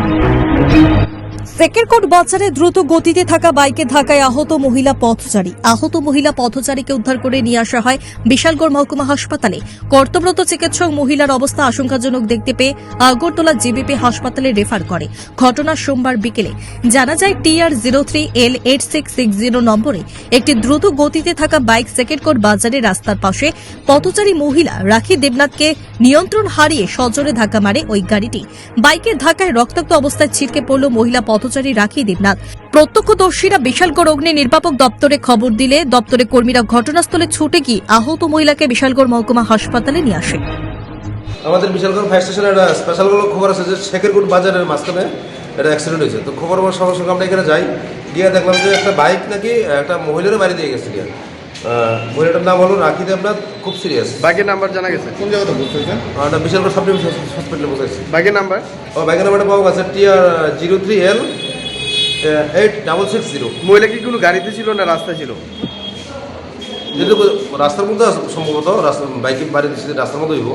Thank you. Sekerkote বাজারে দ্রুত গতিতে থাকা বাইকে ধাক্কায় আহত মহিলা পথচারী। আহত মহিলা পথচারীকে উদ্ধার করে নিয়ে আসা হয় বিশালগড় মহকুমা হাসপাতালে। কর্তব্যরত চিকিৎসক মহিলার অবস্থা আশঙ্কাজনক দেখতে পেয়ে আগরতলা জিবিপি হাসপাতালে রেফার করে। ঘটনা সোমবার বিকেলে। জানা যায় TR zero three L eight six six zero নম্বরে একটি দ্রুত গতিতে থাকা বাইক সেকেন্ডকোট বাজারে রাস্তার পাশে পথচারী মহিলা রাখি দেবনাথকে নিয়ন্ত্রণ হারিয়ে সজোরে ধাক্কা মারে ওই গাড়িটি। বাইকের ধাক্কায় রক্তাক্ত অবস্থায় ছিটকে পড়ল মহিলা পথচারী রাখি দেবনাথ। প্রত্যক্ষদর্শীরা বিশালগড় অগ্নি নির্বাপক দপ্তরে খবর দিলে দপ্তরের কর্মীরা ঘটনাস্থলে ছুটে গিয়ে আহত মহিলাকে বিশালগড় মহকুমা হাসপাতালে নিয়ে আসে। আমাদের বিশালগড় ফায়ার স্টেশনে একটা স্পেশাল খবর আছে যে শেখেরকুট বাজারের মাঝখানে একটা অ্যাক্সিডেন্ট হয়েছে? তো খবর পাওয়ার সঙ্গে সঙ্গে আমরা এখানে যাই। গিয়ে দেখলাম যে একটা বাইক নাকি একটা মহিলারও বাড়ি দিয়ে গেছে গিয়ে। মহিলাটার নাম হলো রাখি দেবনাথ খুব সিরিয়াস বাইকের নাম্বার জানা গেছে? কোন জায়গাতে বুঝতে হয়েছে? একটা বিশালগড় সাব ডিভিশন হসপিটালে বসাইছি বাইকের নাম্বার ও বাইকের নাম্বারটা পাওয়া গেছে TR zero three L eight double six zero মহিলা কি কোনো গাড়িতে ছিল না রাস্তা ছিল? যেহেতু রাস্তার মধ্যে আছে সম্ভবত রাস্তা বাইকে বাড়ি দিচ্ছে রাস্তার মধ্যে হইব।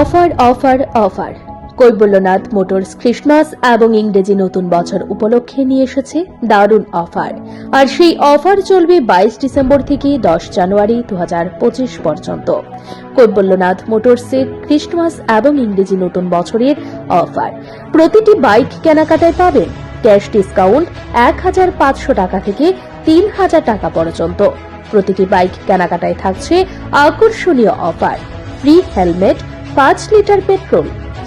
Offer offer offer Kaibalyanath motors Christmas এবং ইংরেজি নতুন বছর উপলক্ষে নিয়ে এসেছে দারুণ অফার। আর সেই অফার চলবে বাইশ ডিসেম্বর থেকে দশ জানুয়ারি দু হাজার পঁচিশ পর্যন্ত। কৈবল্যনাথ মোটরসের ক্রিসমাস এবং ইংরেজি নতুন বছরের অফার। প্রতিটি বাইক কেনাকাটায় পাবেন ক্যাশ ডিসকাউন্ট এক হাজার পাঁচশো টাকা থেকে তিন হাজার টাকা পর্যন্ত। প্রতিটি বাইক কেনাকাটায় থাকছে আকর্ষণীয় অফার। ফ্রি হেলমেট, পাঁচ litre petrol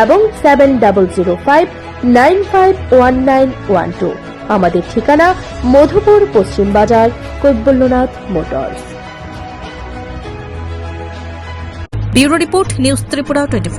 এবং seven double zero five nine five one nine one two আমাদের ঠিকানা মধুপুর, পশ্চিম বাজার, Kaibalyanath motors. Bureau report, news Tripura twenty